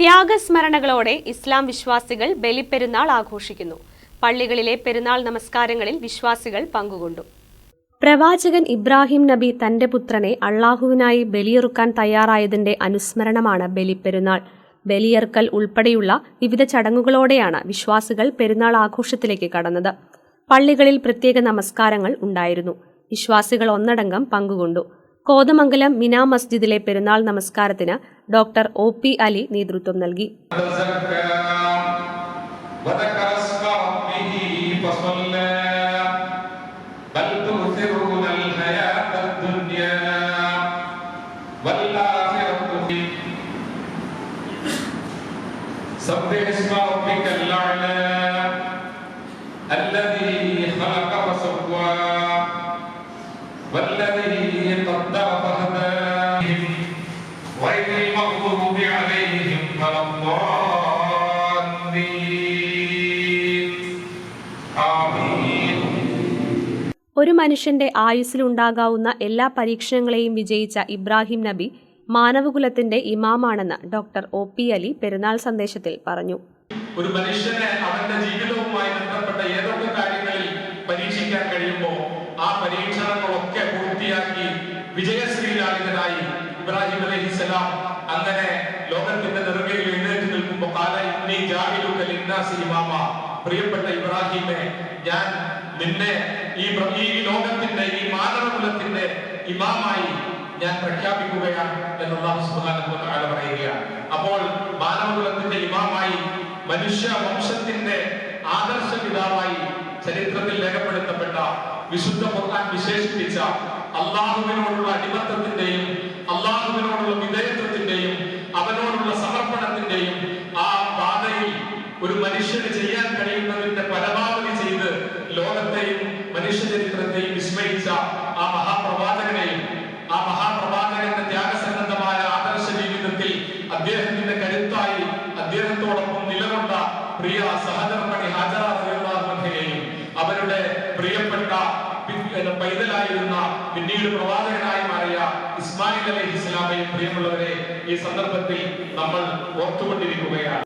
ത്യാഗസ്മരണകളോടെ ഇസ്ലാം വിശ്വാസികൾ ബലിപ്പെരുന്നാൾ ആഘോഷിക്കുന്നു. പള്ളികളിലെ പെരുന്നാൾ നമസ്കാരങ്ങളിൽ വിശ്വാസികൾ പങ്കുകൊണ്ടു. പ്രവാചകൻ ഇബ്രാഹിം നബി തന്റെ പുത്രനെ അള്ളാഹുവിനായി ബലിയെറുക്കാൻ തയ്യാറായതിന്റെ അനുസ്മരണമാണ് ബലിപ്പെരുന്നാൾ. ബലിയെറുക്കൽ ഉൾപ്പെടെയുള്ള വിവിധ ചടങ്ങുകളോടെയാണ് വിശ്വാസികൾ പെരുന്നാൾ ആഘോഷത്തിലേക്ക് കടന്നത്. പള്ളികളിൽ പ്രത്യേക നമസ്കാരങ്ങൾ ഉണ്ടായിരുന്നു. വിശ്വാസികൾ ഒന്നടങ്കം പങ്കുകൊണ്ടു. കോതമംഗലം മിനാ മസ്ജിദിലെ പെരുന്നാൾ നമസ്കാരത്തിന് ഡോക്ടർ ഒ പി അലി നേതൃത്വം നൽകി تزكى وذكر اسم ربه فصلى بل تؤثرون الحياة الدنيا والآخرة خير سبح اسم ربك الأعلى الذي خلق فسوى والذي غير المغضوب عليهم ولا الضالين آمين ഒരു മനുഷ്യന്റെ ആയുസ്സിലുണ്ടാകാവുന്ന എല്ലാ പരീക്ഷണങ്ങളെയും വിജയിച്ച ഇബ്രാഹിം നബി മാനവകുലത്തിന്റെ ഇമാമാണെന്ന് doctor O P Ali Perunnal സന്ദേശത്തിൽ പറഞ്ഞു ഒരു മനുഷ്യനെ അവന്റെ ജീവിതവുമായി ബന്ധപ്പെട്ട ഏതൊക്കെ കാര്യങ്ങളിൽ പരീക്ഷിക്കാൻ കഴിയുമോ ആ പരീക്ഷണങ്ങളൊക്കെ പൂർത്തിയാക്കി വിജയശ്രീലാളിതനായി ഇബ്രാഹിം അലൈഹിസ്സലാം അങ്ങനെ ലോകത്തിന്റെ നെറുകയിൽ എഴുന്നേറ്റ് നിൽക്കുമ്പോൾ കാല ഇന്നി ജാഹിലുക ലിന്നാസി ഇമാമ. പ്രിയപ്പെട്ട ഇബ്രാഹിമെ ഞാൻ നിന്നെ ഈ ഈ ലോകത്തിന്റെ ഈ മാനവകുലത്തിന്റെ ഇമാമായി ഞാൻ പ്രഖ്യാപിക്കുകയാണ് എന്ന് വ തആല പറയുകയാണ്. അപ്പോൾ മാനവകുലത്തിന്റെ ഇമാമായി മനുഷ്യ വംശത്തിന്റെ ആദർശ പിതാവായി ചരിത്രത്തിൽ രേഖപ്പെടുത്തപ്പെട്ട വിശുദ്ധ ഖുർആൻ വിശേഷിപ്പിച്ച അള്ളാഹുവിനോടുള്ള അടിമത്തത്തിന്റെയും ഒരു മനുഷ്യന് ചെയ്യാൻ കഴിയുന്നതിന്റെ പരമാവധി ചെയ്ത് ലോകത്തെയും മനുഷ്യ ചരിത്രത്തെയും വിസ്മയിച്ച ആ മഹാപ്രവാചകനെയും ആ മഹാപ്രവാചകന്റെ ത്യാഗസന്നദ്ധമായ ആദർശ ജീവിതത്തിൽ അദ്ദേഹത്തിന്റെ കരുത്തായി അദ്ദേഹത്തോടൊപ്പം നിലകൊണ്ട പ്രിയ സഹധർമ്മണി ഹാജരാഹയെയും അവരുടെ പ്രിയപ്പെട്ട പൈതലായിരുന്ന പിന്നീട് പ്രവാചകനായി മാറിയ ഇസ്മായിൽ അലൈഹി ഇസ്ലാമയും പ്രിയമുള്ളവരെ ഈ സന്ദർഭത്തിൽ നമ്മൾ ഓർത്തുകൊണ്ടിരിക്കുകയാണ്.